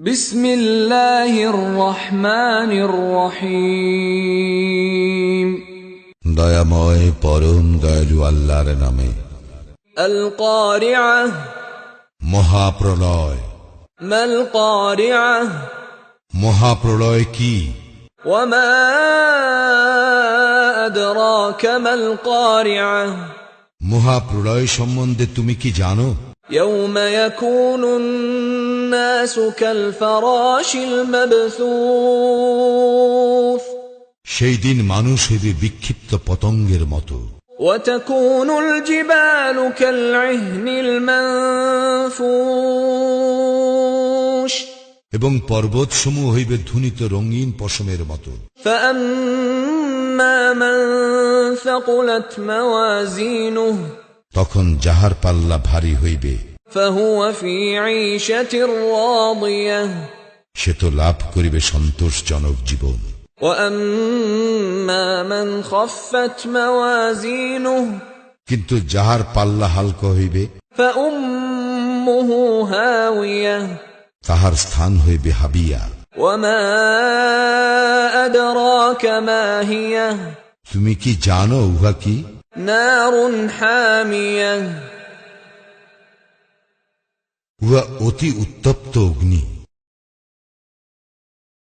بسم الله الرحمن الرحيم দয়াময় পরম দয়ালু আল্লাহর নামে القارعة মহাপ্রলয় ما القارعة মহাপ্রলয় কি وما أدراك ما القارعة মহাপ্রলয় সম্বন্ধে তুমি কি জানো يوم يكون الناس كالفراش المبثوث সেই দিন মানুষ হইবে বিক্ষিপ্ত পতঙ্গের মতো وتكون الجبال كالعهن المنفوش এবং পর্বতসমূহ হইবে ধুনিত রঙিন পশমের মতো فأما من ثقلت موازينه তখন যাহার পাল্লা ভারী হইবে فهو في عيشة راضية সে তো লাভ করিবে সন্তোষজনক জীবন وأما من خفت موازينه কিন্তু যাহার পাল্লা হালকা হইবে فأمه هاوية তাহার স্থান হইবে হাবিয়া وما أدراك ما هي তুমি কি জানো উহা কি نار حامية व अति उत्तप्त अग्नी